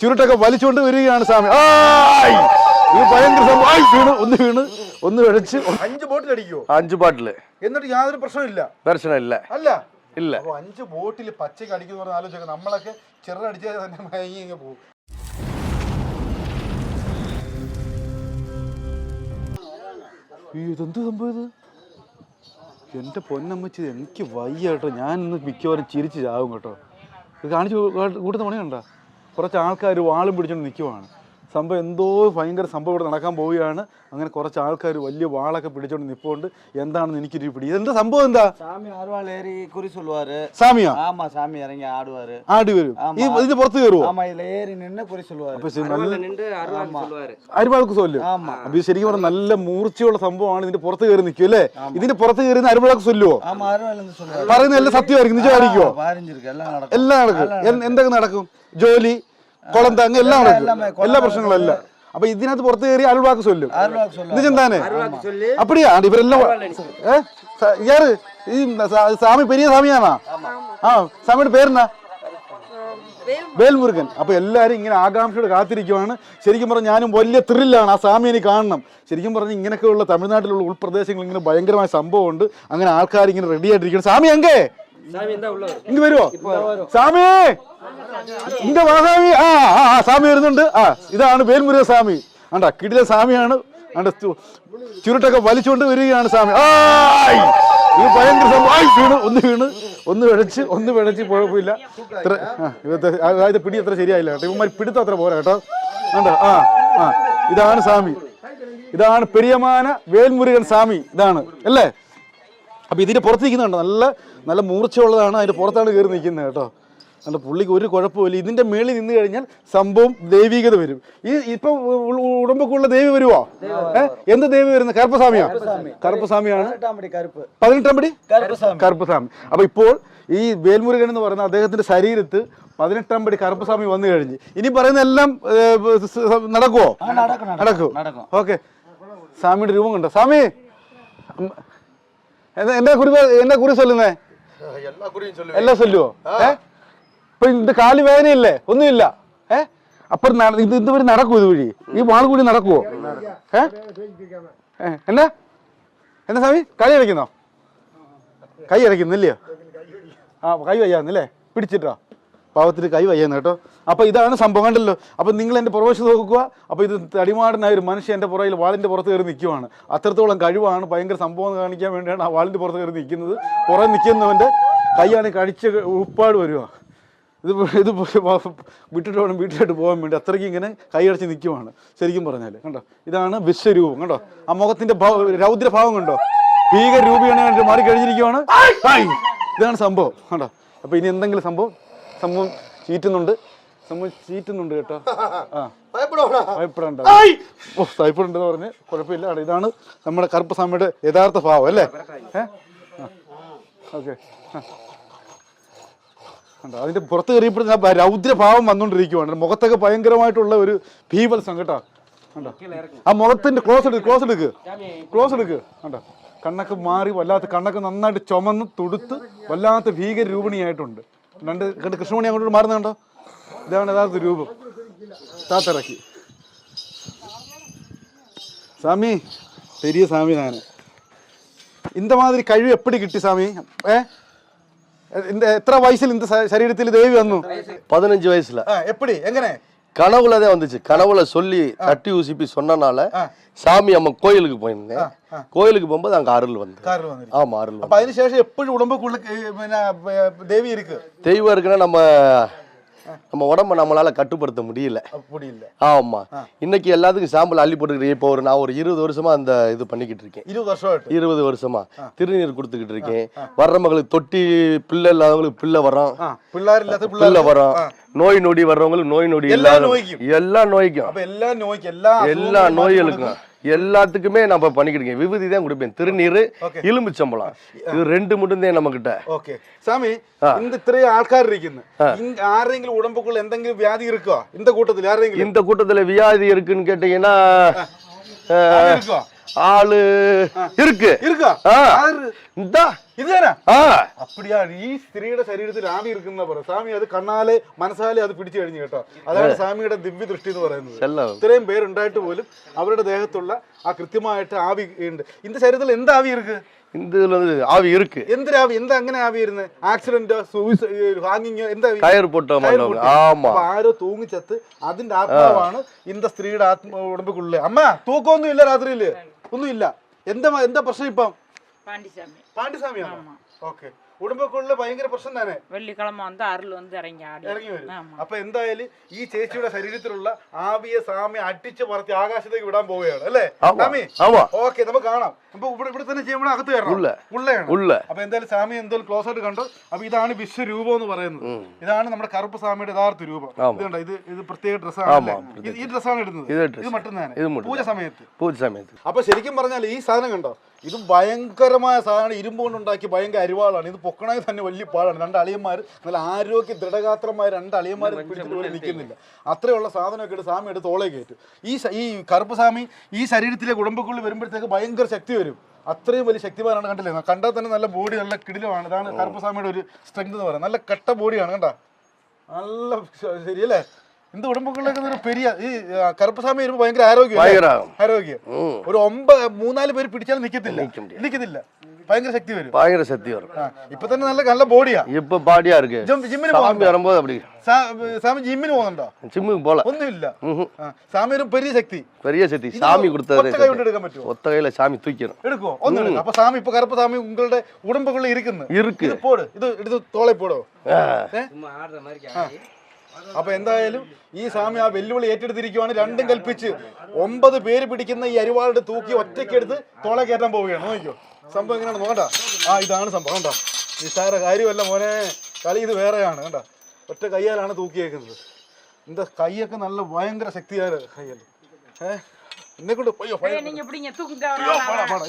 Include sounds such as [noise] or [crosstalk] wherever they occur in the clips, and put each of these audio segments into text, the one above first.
ചുരുട്ടൊക്കെ വലിച്ചുകൊണ്ട് വരികയാണ് സ്വാമി! ഇത് ഭയങ്കര സംഭവം. വീണ് ഒന്ന് വീണ് ഒന്ന് വെഴച്ച് അഞ്ച് ബോട്ടിൽ അടിക്കോ അഞ്ച് ബോട്ടിൽ. എന്നിട്ട് യാതൊരു പ്രശ്നമില്ല പ്രശ്നമില്ല. അല്ല? ഇല്ല. അഞ്ച് ബോട്ടിൽ പച്ചക്ക് അടിക്കുന്ന പറഞ്ഞ ആലോചിക്കുക നമ്മളൊക്കെ ചെറുതടിച്ചാൽ തന്നെ മയങ്ങി ഇങ്ങ് പോകും. ഇതെന്ത് സംഭവം എന്റെ പൊന്നമ്മച്ചി എനിക്ക് വയ്യ കേട്ടോ. ഞാൻ ഇന്ന് മിക്കവാറും ചിരിച്ച് ചാവും കേട്ടോ. ഇത് കാണിച്ചു കൂട്ടുന്ന പണി കണ്ട കുറച്ച് ആൾക്കാർ വാളും പിടിച്ചുകൊണ്ട് നിൽക്കുവാണ് സംഭവം എന്തോ ഭയങ്കര സംഭവം ഇവിടെ നടക്കാൻ പോവുകയാണ് അങ്ങനെ കുറച്ച് ആൾക്കാർ വലിയ വാളൊക്കെ പിടിച്ചോണ്ട് നിൽപ്പുണ്ട് എന്താണെന്ന് എനിക്കൊരു പിടി ഇതെന്താ സംഭവം എന്താ சாமி அருவாள் ஏறி குறி சொல்லுவாரு സാമിയാ ஆமா சாமி இறங்கி ஆடுவாரு ആടി വരും ആമാ. ഈ ഇതിന്റെ പുറത്ത് കയറുവോ ஆமா இதுல ஏறி நின்னு குறி சொல்லுவாரு അപ്പൊ ശരി, നല്ല நின்று அருவாள் சொல்லுவாரு അരിവാൾക്ക് സൊല്ല് ஆமா അപ്പൊ ഇത് ശരിക്കും പറഞ്ഞാൽ നല്ല മൂർച്ചയുള്ള സംഭവമാണ് ഇതിന്റെ പുറത്ത് കയറി നിൽക്കും അല്ലേ ഇതിന്റെ പുറത്ത് കയറി അരിവാൾക്ക് സൊല്ലുവോ ஆமா அருவாள் இருந்து சொல்லுவாரு പറയുന്നത് എല്ലാം സത്യമായിരിക്കും നിജമായിരിക്കുമോ பாரிஞ்சிருக்கு எல்லாம் நடக்கும் എല്ലാം നടക്കും എൻ- എന്തൊക്കെ നടക്കും ജോലി കുളന്താങ്ങ് എല്ലാം എല്ലാ പ്രശ്നങ്ങളും ഇല്ല അപ്പൊ ഇതിനകത്ത് പുറത്ത് കയറി അരുൾവാക്ക് ചൊല്ലും നിജന്താനെ അപ്പടിയാ ഇവരെല്ലാം ഏ ഈ സാമി പെരിയ സാമിയാണാ ആ സാമിയുടെ പേരെന്നാ വേൽമുരുകൻ. അപ്പൊ എല്ലാരും ഇങ്ങനെ ആകാംക്ഷയോട് കാത്തിരിക്കുവാണ്. ശരിക്കും പറഞ്ഞ ഞാനും വലിയ ത്രില്ലാണ് ആ സ്വാമിയെ കാണണം. ശരിക്കും പറഞ്ഞ ഇങ്ങനെയൊക്കെയുള്ള തമിഴ്നാട്ടിലുള്ള ഉൾപ്രദേശങ്ങൾ ഇങ്ങനെ ഭയങ്കരമായ സംഭവമുണ്ട്. അങ്ങനെ ആൾക്കാർ ഇങ്ങനെ റെഡി ആയിട്ടിരിക്കണം സ്വാമി അങ്കേ ഇങ്ങ് വരുവോ? സ്വാമി! ഇന്റെ വാസാമി ആ ആ സ്വാമി വരുന്നുണ്ട്. ആ ഇതാണ് വേൽമുരുക സ്വാമി. ആണ്ടാ കിടിലെ സ്വാമിയാണ്. ആണ്ട ചുരുട്ടൊക്കെ വലിച്ചുകൊണ്ട് വരികയാണ് സ്വാമി. ആ ഇത് ഭയങ്കര സംഭവം! വീണ്. ഒന്ന് വീണ്. ഒന്ന് വിളച്ച് ഒന്ന് വിളച്ച് കുഴപ്പമില്ല. ഇത്ര അതായത് പിടി അത്ര ശരിയായില്ല കേട്ടോ. ഇവന്മാർ പിടുത്തം അത്ര പോരാ കേട്ടോ. കണ്ടോ? ആ ആ. ഇതാണ് സ്വാമി. ഇതാണ് പെരിയമാന വേൽമുരുകൻ സ്വാമി. ഇതാണ്. അല്ലേ? അപ്പൊ ഇതിന്റെ പുറത്ത് നിൽക്കുന്നുണ്ടോ. നല്ല നല്ല മൂർച്ചയുള്ളതാണ്. അതിന്റെ പുറത്താണ് കയറി നിൽക്കുന്നത് കേട്ടോ. അല്ല പുള്ളിക്ക് ഒരു കുഴപ്പമില്ല ഇതിന്റെ മേളിൽ നിന്ന് കഴിഞ്ഞാൽ സംഭവം ദൈവികത വരും. ഈ ഇപ്പൊ ഉടമ്പക്കുള്ള ദേവി വരുവോ? ഏഹ് എന്ത് ദേവി വരുന്നത് കറുപ്പസ്വാമിയാ? കറുപ്പസ്വാമിയാണ്. പതിനെട്ടാം പടി കറുപ്പസ്വാമി. അപ്പൊ ഇപ്പോൾ ഈ വേൽമുരുകൻ എന്ന് പറയുന്ന അദ്ദേഹത്തിന്റെ ശരീരത്ത് പതിനെട്ടാം പടി കറുപ്പസ്വാമി വന്നു കഴിഞ്ഞ്. ഇനി പറയുന്ന എല്ലാം നടക്കുവോ? നടക്കും ഓക്കെ. സ്വാമിയുടെ രൂപം കണ്ടോ? സ്വാമി! എന്നാ കുറി എന്നെ കുറി ചൊല്ലുന്നേ? എല്ലാം ചൊല്ലുവോ. ഏഹ് ഇപ്പൊ ഇത് കാൽ വേദനയില്ലേ? ഒന്നുമില്ല. ഏ? അപ്പൊ ഇത് ഇതുവരെ നടക്കൂ ഇത് വഴി? ഈ വാൾ കൂടി നടക്കുവോ? ഏ? ഏ, എന്നാ എന്നാ സ്വാമി? കൈ അടയ്ക്കുന്നോ? കൈ അടയ്ക്കുന്നില്ലയോ ആ കൈ വയ്യാന്നല്ലേ പിടിച്ചിട്ടോ? പാവത്തിന് കൈ വയ്യാന്ന് കേട്ടോ. അപ്പൊ ഇതാണ് സംഭവം കണ്ടല്ലോ. അപ്പൊ നിങ്ങൾ എന്റെ പുറവശ് നോക്കുക. അപ്പൊ ഇത് തടിമാടനായ ഒരു മനുഷ്യൻ എന്റെ പുറകിൽ വാളിന്റെ പുറത്ത് കയറി നിൽക്കുവാണ്. അത്രത്തോളം കഴിവാണ്. ഭയങ്കര സംഭവം കാണിക്കാൻ വേണ്ടിയാണ് ആ വാളിന്റെ പുറത്ത് കയറി നിൽക്കുന്നത്. പുറകെ നിൽക്കുന്നവന്റെ കൈയാണ് കടിച്ച് ഉപ്പാട് വരുക ഇത് ഇത് വിട്ടിട്ട് വേണം വീട്ടിലോട്ട് പോകാൻ വേണ്ടി അത്രയ്ക്ക് ഇങ്ങനെ കൈയടച്ച് നിൽക്കുവാണ്. ശരിക്കും പറഞ്ഞാൽ കണ്ടോ? ഇതാണ് വിശ്വരൂപം. കണ്ടോ? ആ മുഖത്തിന്റെ രൗദ്രഭാവം കണ്ടോ? ഭീകരൂപിയാണ് മാറി കഴിഞ്ഞിരിക്കുവാണ് ഇതാണ് സംഭവം. കണ്ടോ? അപ്പൊ ഇനി എന്തെങ്കിലും സംഭവം? സംഭവം ചീറ്റുന്നുണ്ട്. സംഭവം ചീറ്റുന്നുണ്ട് കേട്ടോ. ആ. ഭയപ്പെടണ്ട? ഓ ഭയപ്പെടുണ്ടെന്ന് പറഞ്ഞ് കുഴപ്പമില്ല. ഇതാണ് നമ്മുടെ കറുപ്പ് സമയുടെ യഥാർത്ഥ ഭാവം അല്ലേ? ഏ? ഓക്കെ. ആ. അതിന്റെ പുറത്ത് കയറിയപ്പോഴത്തെ രൗദ്രഭാവം വന്നോണ്ടിരിക്കുവാണ് മുഖത്തൊക്കെ ഭയങ്കരമായിട്ടുള്ള ഒരു ഭീവത്സം സംഘട്ട ആ മുഖത്തിന്റെ ക്ലോസ് എടുക്ക് ക്ലോസ് എടുക്ക്. ക്ലോസ് എടുക്ക്. കണ്ടോ? കണ്ണൊക്കെ മാറി വല്ലാത്ത കണ്ണൊക്കെ നന്നായിട്ട് ചുമന്ന് തുടുത്ത് വല്ലാത്ത ഭീകര രൂപിണിയായിട്ടുണ്ട്. രണ്ട് കണ്ട് കൃഷ്ണമണി അങ്ങോട്ട് മാറുന്നുണ്ടോ ഇതാണ് യഥാർത്ഥ രൂപം. താത്തിറക്കി. സ്വാമി പെരിയ സ്വാമി ഞാൻ ഇന്ത മാതിരി കഴിവ് എപ്പടി കിട്ടി സ്വാമി? ഏഹ് இந்த எத்தனை വയസ്സിൽ இந்த ശരീരത്തിൽ ദേവി വന്നു பதினஞ்சு வயசுல. எப்படி? എങ്ങനെ கனவுலதான் வந்துச்சு. கனவுல சொல்லி தட்டி ஊசிப்பி சொன்னனால சாமி அம்மா கோயிலுக்கு போயிருந்தேன். கோயிலுக்கு போகும்போது அங்க அருள் வந்து ஆமா அருள் അതിനുശേഷം എപ്പോഴും ഉടമ്പ് പിന്നെ ദേവി இருக்கு? தெய்வம் இருக்குன்னா நம்ம நம்ம உடம்ப நம்மளால கட்டுப்படுத்த முடியல. அப்படி இல்லை. ஆமா. இன்னைக்கு எல்லாத்துக்கும் சாம்பிள் அள்ளி போட்டுக்கிட்டு இப்போ ஒரு நான் ஒரு இருபது வருஷமா அந்த இது பண்ணிக்கிட்டு இருக்கேன். இருபது வருஷம் இருபது வருஷமா திருநீர் கொடுத்துக்கிட்டு இருக்கேன். வர்றவங்களுக்கு தொட்டி பிள்ளை இல்லாதவங்களுக்கு பிள்ளை வரோம் பிள்ளை வரும் நோய் நொடி வர்றவங்களுக்கு நோய் நொடி எல்லா நோய்க்கும். எல்லா நோய்க்கும். எல்லா நோய்களுக்கும். எல்லாத்துக்குமே நம்ம பண்ணிக்கிட்டு இருக்கேன் விபூதி தான் கொடுப்பேன் திருநீர் Okay. எலும்புச்சம்பளம் இது ரெண்டு மட்டும்தான் நம்ம கிட்ட ഓക്കെ സ്വാമി ഇന്ന് ഇത്രയും ആൾക്കാർ ഇരിക്കുന്നു ആരെങ്കിലും ഉടമ്പക്കുള്ള എന്തെങ്കിലും വ്യാധി ഇരിക്കോ இந்த കൂട്ടത്തിൽ ആരെങ്കിലും இந்த கூட்டத்துல வியாதி இருக்குன்னு கேட்டீங்கன்னா அது இருக்கோ ஆளு இருக்கு இருக்கா இந்தா ഇതുതന്നെ അപ്പടിയാണ് ഈ സ്ത്രീയുടെ ശരീരത്തിൽ ആവി ഇരിക്കുന്ന പറ സ്വാമി അത് കണ്ണാലെ മനസ്സാലെ അത് പിടിച്ചു കഴിഞ്ഞു കേട്ടോ. അതാണ് സ്വാമിയുടെ ദിവ്യ ദൃഷ്ടി എന്ന് പറയുന്നത്. ഇത്രയും പേരുണ്ടായിട്ട് പോലും അവരുടെ ദേഹത്തുള്ള ആ കൃത്യമായിട്ട് ആവി ഉണ്ട്. ഇന്റെ ശരീരത്തിൽ എന്ത് ആവി ഇരിക്ക്? ആവി இருக்கு எந்த ஆவி எந்த அங்கே ஆவி இருந்து ஆக்சிடென்ட் சூசைட் எந்த டயர் போட்ட ஆமா ആരോ തൂങ്ങിച്ചത്ത് അതിന്റെ ആത്മാവാണ് ഇന്ന സ്ത്രീയുടെ ആത്മ ഉടമ്പക്കുള്ളിൽ അമ്മ തൂക്കമൊന്നും ഇല്ല രാത്രിയിൽ. ഒന്നുമില്ല. എന്താ എന്താ പ്രശ്നം ഇപ്പം? പാണ്ഡിസ്വാമി പാണ്ഡിസ്വാമിയാണോ ഓക്കെ. കുടുംബക്കുള്ളിൽ ഭയങ്കര പ്രശ്നം തന്നെ. വെള്ളിക്കളം വന്ന് ആറിൽ വന്ന് ഇറങ്ങി ഇറങ്ങി വരും. അപ്പൊ എന്തായാലും ഈ ചേച്ചിയുടെ ശരീരത്തിലുള്ള ആവിയെ സാമി അടിച്ച് പറത്തി ആകാശത്തേക്ക് വിടാൻ പോവുകയാണ് അല്ലേ? സാമി ഓക്കെ നമുക്ക് കാണാം. അപ്പൊ ഇവിടെ ഇവിടെ തന്നെ ചെയ്യുമ്പോൾ അകത്ത് കയറണം. ഉള്ള അപ്പൊ എന്തായാലും സാമി എന്തായാലും ക്ലോസ് ആയിട്ട് കണ്ടു. അപ്പൊ ഇതാണ് വിശ്വരൂപം എന്ന് പറയുന്നത്. ഇതാണ് നമ്മുടെ കറുപ്പ് സാമിയുടെ യഥാർത്ഥ രൂപം. ഇത് ഇത് പ്രത്യേക ഡ്രസ്സാണ് ഈ ഡ്രസ്സാണ് ഇടുന്നത്. ഇത് മട്ടുന്നതാണ്. പൂജ സമയത്ത്. പൂജ സമയത്ത്. അപ്പൊ ശരിക്കും പറഞ്ഞാൽ ഈ സാധനം കണ്ടോ ഇത് ഭയങ്കരമായ സാധനമാണ്. ഇരുമ്പ് കൊണ്ടുണ്ടാക്കി ഭയങ്കര അരിവാളാണ്. ഇത് പൊക്കണമെങ്കിൽ തന്നെ വലിയ പാടാണ്. രണ്ട് അളിയന്മാർ നല്ല ആരോഗ്യ ദൃഢഗാത്രമായ രണ്ട് അളിയന്മാർ പിടിച്ചിട്ട് പോലും നിൽക്കുന്നില്ല. അത്രയുള്ള സാധനമൊക്കെ എടുത്ത് സ്വാമി എടുത്ത് തോളെ കയറ്റും. ഈ ഈ കറുപ്പസ്വാമി ഈ ശരീരത്തിലെ കുടുംബക്കുള്ളിൽ വരുമ്പോഴത്തേക്ക് ഭയങ്കര ശക്തി വരും. അത്രയും വലിയ ശക്തിമാനാണ് കണ്ടില്ലേ? കണ്ടാൽ തന്നെ നല്ല ബോഡി നല്ല കിടിലമാണ്. ഇതാണ് കറുപ്പസ്വാമിയുടെ ഒരു സ്ട്രെങ്ത് എന്ന് പറയുന്നത്. നല്ല കട്ട ബോഡിയാണ് കണ്ടാ? നല്ല ശരിയല്ലേ? இந்த ഉടമ്പുകളിലേക്ക് ഒരു പെരിയ ഈ ആ, കറുപ്പസ്വാമി വരുമ്പോൾ ഭയങ്കര ആരോഗ്യം അല്ലേ? பயங்கரம் ആരോഗ്യം ம் ഒരു ഒമ്പത് മൂന്നാല് പേര് പിടിച്ചാലും നിക്കത്തില്ല നിൽക്ക முடியாது. നിക്കത്തില്ല ഭയങ്കര ശക്തി വരും பயங்கர சக்தி வரும் ആ, ഇപ്പൊ തന്നെ നല്ല നല്ല ബോഡിയാ இப்ப பாடியா இருக்கு ജിമ്മിന് சாமி പോകുന്നുണ്ടോ வரும்போது அப்படி സാ- സ്വാമി ജിമ്മിന് പോകുന്നുണ്ടോ ஜிம்முக்கு போல ഒന്നുമില്ല ம்ஹும். ആ, സ്വാമി ഒരു പെരിയ ശക്തി பெரிய சக்தி சாமி கொடுத்தது ഒറ്റ കൈ കൊണ്ട് എടുക്കാൻ പറ്റുമോ ஒத்த கையில சாமி தூக்கணும் എടുക്കുവോ ഒന്നും എടുക്കാം അപ്പൊ സ്വാമി ഇപ്പൊ കറുപ്പ് സ്വാമി ഉങ്ങളുടെ ഉടമ്പുകളിൽ ഇരിക്കുന്നു இருக்கு ഇത് പോട് ഇത് എടുത്ത് തോളെ പോടോ ஆ. சும்மா ஆடுற மாதிரி ஆடி അപ്പൊ എന്തായാലും ഈ സ്വാമി ആ വെല്ലുവിളി ഏറ്റെടുത്തിരിക്കുവാണ്. രണ്ടും കൽപ്പിച്ച് ഒമ്പത് പേര് പിടിക്കുന്ന ഈ അരിവാളുടെ തൂക്കി ഒറ്റയ്ക്കെടുത്ത് തുള കയറ്റാൻ പോവുകയാണ്. നോക്കിയോ സംഭവം എങ്ങനെയാണ് നോക്കണ്ട. ആ ഇതാണ് സംഭവം കണ്ട. നിസ്സാര കാര്യമല്ല മോനെ. കളി ഇത് വേറെയാണ് കണ്ടോ. ഒറ്റ കയ്യാലാണ് തൂക്കിയേക്കുന്നത്. എന്താ കൈയൊക്കെ നല്ല ഭയങ്കര ശക്തിയാണ് കയ്യല്ലേ? ഏഹ് എന്നെ കൊണ്ട് അയ്യോ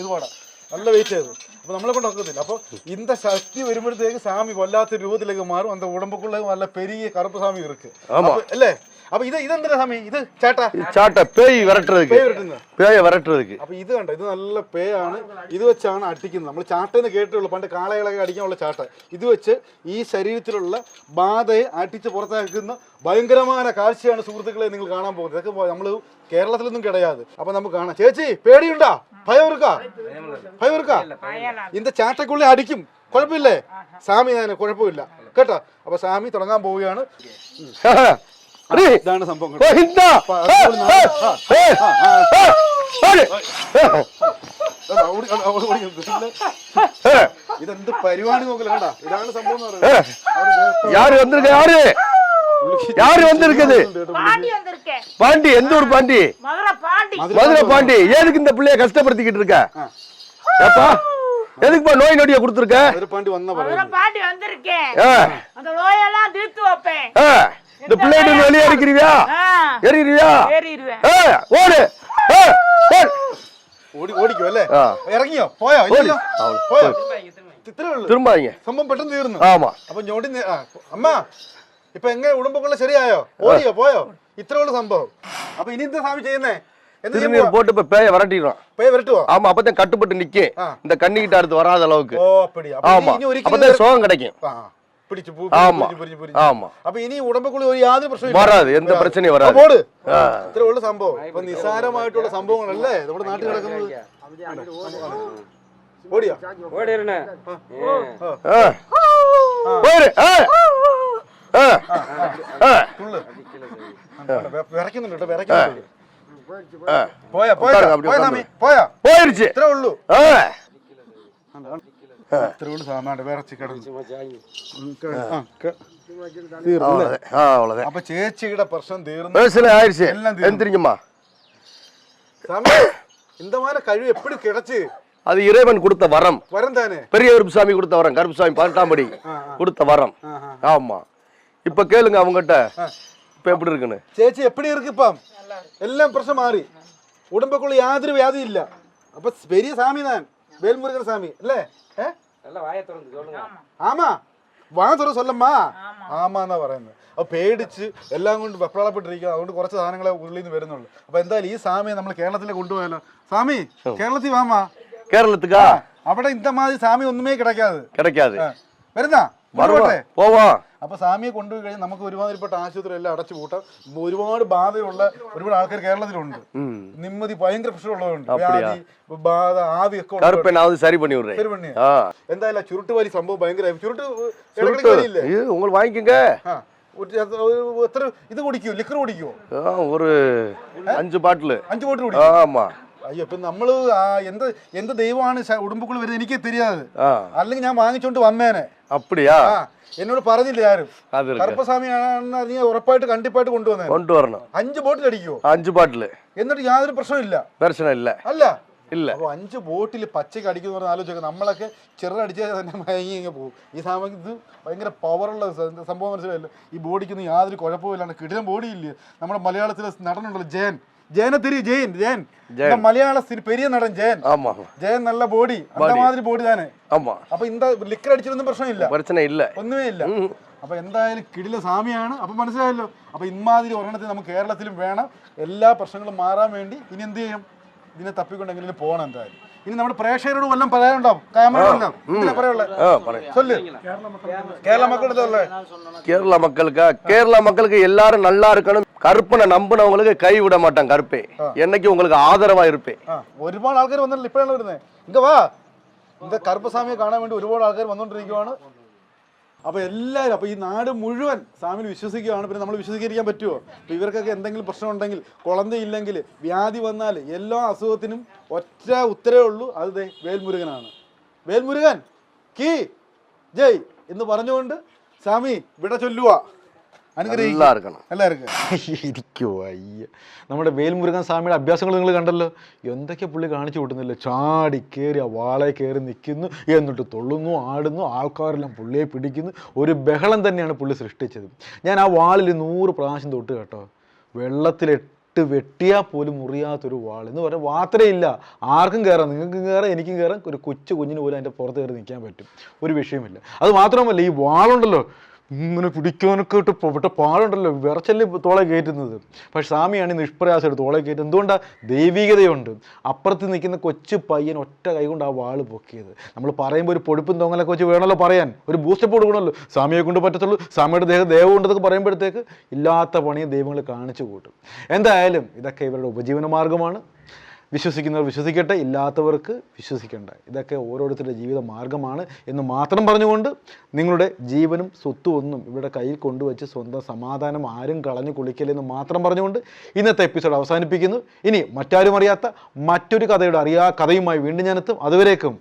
ഇത് പാടാം. നല്ല വെയിറ്റ് ചെയ്തു അപ്പൊ നമ്മളെ കൊണ്ട് ഒക്കത്തില്ല. അപ്പൊ ഇന്ത ശക്തി വരുമ്പോഴത്തേക്ക് സ്വാമി വല്ലാത്ത രൂപത്തിലേക്ക് മാറും. അന്ത ഉടമ്പക്കുള്ള നല്ല പെരിയ കറുപ്പ് സ്വാമി ഇருக்கு അല്ലേ? അപ്പൊ ഇത് ഇതെന്താ സ്വാമി ഇത് ചേട്ടാ இது சாட்டை பேய் விரட்டுறதுக்கு പേയ് വിരട്ടുന്നത് பேய விரட்டுறதுக்கு അപ്പൊ ഇത് കണ്ട ഇത് നല്ല പേയാണ് ഇത് വെച്ചാണ് അടിക്കുന്നത് നമ്മൾ ചാട്ടെന്ന് കേട്ടുള്ളൂ പണ്ട് കാളകളൊക്കെ അടിക്കാനുള്ള ചാട്ട ഇത് വെച്ച് ഈ ശരീരത്തിലുള്ള ബാധയെ അടിച്ച് പുറത്താക്കുന്ന ഭയങ്കരമായ കാഴ്ചയാണ് സുഹൃത്തുക്കളെ നിങ്ങൾ കാണാൻ പോകുന്നത് ഇതൊക്കെ നമ്മൾ കേരളത്തിലൊന്നും കിടയാതെ അപ്പൊ നമുക്ക് കാണാം ചേച്ചി പേടിയുണ്ടാ ഭയം ഇറുക്കാ ഭയം ഇറുക്കാ பயலாம் இந்த ചാട്ടക്കുള്ളി അടിക്കും കുഴപ്പമില്ലേ സ്വാമി തന്നെ കുഴപ്പമില്ല കേട്ടോ അപ്പൊ സ്വാമി തുടങ്ങാൻ പോവുകയാണ് அடே, ഇതാണ് സംഭവം ஓ, കേട്ടോ. இந்தா. அப்பா, ஏய், அது ஒரு ஏய், ஆ, ஏய், ஏய், அடே. അതാ, ഓടി- അതാ, ഓടി- ഓടി- ഇതില്ലേ? ஏய், ഇതെന്ത് പരിപാടി നോക്കല കണ്ടാ ഇതാണ് സംഭവം എന്ന് ஏய், പറയുന്നത് അവര് ദേഹത്ത് யாரு வந்திருக்க யாரு ഉള്ളിക്ക് யாரு வந்திருக்குது பாண்டி வந்திருக்கேன் பாண்டி எந்த ஊர் பாண்டி மதுரை பாண்டி மதுரை பாண்டி எதுக்கு இந்த பிள்ளைய கஷ்டப்படுத்திக்கிட்டு இருக்க ஏப்பா எதுக்குப்பா நோய் நொடிய கொடுத்துருக்க അവര് പാണ്ടി വന്ന மதுரை പറയുന്നത് பாண்டி வந்திருக்கேன் ஆ, அந்த நோயெல்லாம் தீர்த்து வைப்பேன் ஆ, இந்த பிள்ளைகிட்ட இருந்து வெளியே அடிக்கிறியா ஆ, எறிகிறியா ஏறிடுவேன் ஏ, ஓடு ஏ, ஓடு. ഓടി ഓടിക്കോ അല്ലേ ആ. ഇറങ്ങിയോ പോയോ ഇല്ലല്ലോ അവള് പോയോ ഇത്രേ ഉള്ളു திரும்பாதீங்க സംഭവം പെട്ടെന്ന് തീർന്നു ஆமா അപ്പൊ ഞൊടി നേ- ആ, അമ്മ ഇപ്പൊ എങ്ങനെ ഉടുമ്പൊക്കെ ശരിയായോ ഓടിയോ പോയോ ഇത്രേ ഉള്ളു സംഭവം അപ്പൊ ഇനി എന്താ സ്വാമി ചെയ്യുന്നേ എന്ത് ചെയ്യാൻ திருநீர் போட்டு இப்ப பேய விரட்டிடுவான் പോയി വരട്ടുവോ ஆமா அப்பதான் கட்டுப்பட்டு நிக்கும் ஆ. இந்த கண்ணிக்கிட்ட அடுத்து வராத அளவுக்கு ഓ അപ്പടി അപ്പൊ ஆமா ഇനി- ഇനി ഒരിക്കലും அப்பதான் சுகம் கிடைக்கும் பிடிச்சு பூ ஆமா புரிஞ்சு ഒരു യാതൊരു പ്രശ്നവും വരാതെ എന്ത് പ്രശ്നയും വരാതെ? ബോർഡ് ഇത്രയുള്ള സംഭവം. ഇപ്പൊ നിസാരമായിട്ടുള്ള സംഭവങ്ങളല്ലേ നമ്മുടെ നാട്ടിൽ നടക്കുന്നത്? ഓടിയോ. പോയാ പോയാ പോയാ പോയാ പോയാ പോയാ പോയാ. പോയിരിച്ചു. ഇത്രേ ഉള്ളൂ. திருவள்ளு സാധനമാണ് വിറച്ച് കിടന്നു. അപ്പൊ ചേച്ചിയുടെ പ്രശ്നം തീർന്നു. கழிவு எப்படி கிடைச்சு அது இறைவன் கொடுத்த வரம் வரம் தானே பெரிய கருப்புசாமி கொடுத்த வரம் கருப்புசாமி பன்னெண்டாம்படி கொடுத்த வரம் ஆமா இப்ப கேளுங்க அவங்ககிட்ட இப்ப எப்படி இருக்குன்னு சேச்சி எப்படி இருக்கு இப்ப எல்லாம் பிரச்சனை மாறி உடம்புக்குள்ள யாதிரி வியாதி இல்ல அப்ப பெரிய சாமி தான் വേൽമുരുകൻ സ്വാമി അല്ലേ ഏ நல்லா வாயை திறந்து சொல்லுங்க ആമാ വാ തുറ സൊല്ലമ്മാ ആമാന്നാ പറയുന്നത് അപ്പൊ പേടിച്ച് എല്ലാം കൊണ്ട് വെപ്രാളപ്പെട്ടിരിക്കുക അതുകൊണ്ട് കുറച്ച് സാധനങ്ങളെ ഉള്ളിൽ നിന്ന് വരുന്നുള്ളൂ അപ്പൊ എന്തായാലും ഈ സാമിയെ നമ്മൾ കേരളത്തിലേക്ക് കൊണ്ടുപോയാലോ സാമി കേരളത്തിൽ വാമാ கேரளத்துக்கா അവിടെ ഇന്തമാതിരി സാമി ഒന്നുമേ കിടക്കാതെ கிடைக்காது ആ. വരുന്നാ வருவோம் കൊണ്ടുപോട്ടെ? போவோம் അപ്പൊ സാമിയെ കൊണ്ടുപോയി കഴിഞ്ഞാൽ നമുക്ക് ഒരുമാതിരിപ്പെട്ട ആശുപത്രി എല്ലാം അടച്ചു പൂട്ടാം ഒരുപാട് ബാധയുള്ള ഒരുപാട് ആൾക്കാർ കേരളത്തിലുണ്ട് ம் നിമ്മതി ഭയങ്കര പ്രശ്നമുള്ളതുണ്ട് அப்படியா? വ്യാധി ബാധ ആവിയൊക്കെ ഉള്ളവരുണ്ട്. கருப்பை நான் வந்து சரி பண்ணி விடுறேன் ശരി പെണ്ണേ. ஆ എന്തായാലും ആ ചുരുട്ടുവലി സംഭവം ഭയങ്കര ചുരുട്ട് சுருட்டு ഇടയ്ക്കിടയ്ക്ക് വലിയില്ലേ? இது உங்களுக்கு வாங்கிக்கோங்க ആ. ഒരു- അത് ഒരു- എത്ര ഇത് കുടിക്കുവോ ലിക്കർ കുടിക്കുവോ ஆ, ஒரு அஞ்சு பாட்டில் അഞ്ചു ബോട്ടിൽ കുടിക്കും ஆமா അയ്യോ ഇപ്പൊ നമ്മള് ആ എന്ത് എന്ത് ദൈവമാണ് ശ- ഉടുമ്പുക്കുള്ള വരുന്നത് എനിക്ക് தெரியாது ஆ അല്ലെങ്കിൽ ഞാൻ വാങ്ങിച്ചോണ്ട് വന്നേനെ அப்படியா ആ എന്നോട് പറഞ്ഞില്ലേ ആരും. കറുപ്പസ്വാമി നീ ഉറപ്പായിട്ട് കണ്ടിപ്പായിട്ട് കൊണ്ടുവന്നത്. കൊണ്ടുവരണം. അഞ്ച് ബോട്ടിൽ അടിക്കുവോ അഞ്ച് ബോട്ടിൽ. എന്നിട്ട് യാതൊരു പ്രശ്നമില്ല പ്രശ്നമില്ല. അല്ല. ഇല്ല. അപ്പൊ അഞ്ച് ബോട്ടിൽ പച്ചക്ക് അടിക്കുന്ന പറഞ്ഞാൽ ആലോചിക്കുക നമ്മളൊക്കെ ചെറുതടിച്ചാൽ തന്നെ മയങ്ങി പോകും. ഈ സമയത്ത് ഭയങ്കര പവറുള്ള സംഭവം മനസ്സിലായല്ലോ. ഈ ബോഡിക്കൊന്നും യാതൊരു കുഴപ്പമില്ലാണ്ട് കിടിലം ബോഡിയില്ല? നമ്മുടെ മലയാളത്തിലെ നടനുണ്ടല്ലോ ജയൻ. ജയനെ തിരി ജയൻ ജയൻ നമ്മുടെ മലയാള സിനി- പെരിയ നടൻ ജയൻ ஆமா ജയൻ നല്ല ബോഡി മാതിരി ബോഡി തന്നെ ஆமா അപ്പൊ ഇന്ത ലിക്കർ അടിച്ചിട്ടൊന്നും പ്രശ്നമില്ല பிரச்சனை இல்லை ഒന്നുമേ ഇല്ല അപ്പൊ എന്തായാലും കിടില സാമിയാണ് അപ്പൊ മനസ്സിലായല്ലോ അപ്പൊ ഇമാതിരി ഒരെണ്ണത്തിൽ നമുക്ക് കേരളത്തിലും വേണം എല്ലാ പ്രശ്നങ്ങളും മാറാൻ വേണ്ടി ഇനി എന്ത് ചെയ്യും ഇതിനെ തപ്പിക്കൊണ്ട് എങ്ങനെയും പോകണം എന്തായാലും ഇനി നമ്മുടെ പ്രേക്ഷകരോട് വല്ലതും പറയാനുണ്ടാവും ക്യാമറ എന്തിനാ പറയാനുള്ളത് ஆ பரவாயில்ல சொல்லு കേരള മക്കളുടെ ഉള്ളേ கேரளா மக்களுக்கா கேரளா மக்களுக்கு எல்லாரும் நல்லா இருக்கணும் கருப்பனை நம்பினவங்களுக்கு கை விட மாட்டான் கருப்பே என்னைக்கு உங்களுக்கு ஆதரவா இருப்பேன் ആ ഒരുപാട് ആൾക്കാർ വന്നല്ലോ ഇപ്പോഴാണ് വരുന്നത് ഇങ്ങ വാ இந்த കറുപ്പസ്വാമിയെ കാണാൻ വേണ്ടി ഒരുപാട് ആൾക്കാർ വന്നുകൊണ്ടിരിക്കുവാണ് അപ്പൊ എല്ലാവരും അപ്പൊ ഈ നാട് മുഴുവൻ സ്വാമിയിൽ വിശ്വസിക്കുകയാണ് പിന്നെ നമ്മൾ വിശ്വസിക്കാതിരിക്കാൻ പറ്റുമോ അപ്പൊ ഇവർക്കൊക്കെ എന്തെങ്കിലും പ്രശ്നം ഉണ്ടെങ്കിൽ കുളന്തയില്ലെങ്കിൽ വ്യാധി വന്നാൽ എല്ലാ അസുഖത്തിനും ഒറ്റ ഉത്തരവേ ഉള്ളൂ അത് ദേ വേൽമുരുകനാണ് വേൽമുരുകൻ കീ ജയ് എന്ന് പറഞ്ഞുകൊണ്ട് സ്വാമി ഇവിടെ ചൊല്ലുക [laughs] അയ്യ. നമ്മുടെ വേൽമുരുകൻ സ്വാമിയുടെ അഭ്യാസങ്ങൾ നിങ്ങൾ കണ്ടല്ലോ? എന്തൊക്കെ പുള്ളി കാണിച്ചു കൂട്ടുന്നില്ല ചാടി കയറി വാളെ കയറി നിൽക്കുന്നു എന്നിട്ട് തൊള്ളുന്നു ആടുന്നു ആൾക്കാരെല്ലാം പുള്ളിയെ പിടിക്കുന്നു. ഒരു ബഹളം തന്നെയാണ് പുള്ളി സൃഷ്ടിച്ചത്. ഞാൻ ആ വാളിൽ നൂറ് പ്രാവശ്യം തൊട്ട് കേട്ടോ വെള്ളത്തിലിട്ട് വെട്ടിയാൽ പോലും മുറിയാത്തൊരു വാൾ. എന്ന് പറഞ്ഞാൽ വാത്രയില്ല ആർക്കും കയറാം നിങ്ങൾക്കും കയറാം എനിക്കും കയറാം. ഒരു കൊച്ചു കുഞ്ഞിന് പോലും അതിന്റെ പുറത്ത് കയറി നിൽക്കാൻ പറ്റും. ഒരു വിഷയമില്ല അത് മാത്രമല്ല ഈ വാളുണ്ടല്ലോ ഇങ്ങനെ പിടിക്കാനൊക്കെ ഇട്ട് പൊട്ട പാടുണ്ടല്ലോ. വിറച്ചല്ലേ തോളെ കയറ്റുന്നത്. പക്ഷെ സ്വാമിയാണ് ഈ നിഷ്പ്രയാസമായിട്ട് തോളെ കയറ്റുന്നത്. എന്തുകൊണ്ടാണ് ദൈവികതയുണ്ട്. അപ്പുറത്ത് നിൽക്കുന്ന കൊച്ചു പയ്യൻ ഒറ്റ കൈ കൊണ്ട് ആ വാൾ പൊക്കിയത്. നമ്മൾ പറയുമ്പോൾ ഒരു പൊടിപ്പും തൊങ്ങലൊക്കെ വെച്ച് വേണമല്ലോ പറയാൻ. ഒരു ബൂസ്റ്റപ്പ് കൊടുക്കണമല്ലോ. സ്വാമിയെ കൊണ്ട് പറ്റത്തുള്ളൂ. സ്വാമിയുടെ ദേഹം ദേവം ഉണ്ടെന്നൊക്കെ പറയുമ്പോഴത്തേക്ക് ഇല്ലാത്ത പണിയെ ദൈവങ്ങൾ കാണിച്ചു കൂട്ടും. എന്തായാലും ഇതൊക്കെ ഇവരുടെ ഉപജീവന മാർഗമാണ്. വിശ്വസിക്കുന്നവർ വിശ്വസിക്കട്ടെ ഇല്ലാത്തവർക്ക് വിശ്വസിക്കേണ്ട. ഇതൊക്കെ ഓരോരുത്തരുടെ ജീവിത മാർഗമാണ് എന്ന് മാത്രം പറഞ്ഞുകൊണ്ട് നിങ്ങളുടെ ജീവനും സ്വത്തും ഒന്നും ഇവിടെ കയ്യിൽ കൊണ്ടുവച്ച് സ്വന്തം സമാധാനം ആരും കളഞ്ഞു കുളിക്കലെന്ന് മാത്രം പറഞ്ഞുകൊണ്ട് ഇന്നത്തെ എപ്പിസോഡ് അവസാനിപ്പിക്കുന്നു. ഇനി മറ്റാരും അറിയാത്ത മറ്റൊരു കഥയുടെ അറിയാ കഥയുമായി വീണ്ടും ഞാനെത്തും. അതുവരേക്കും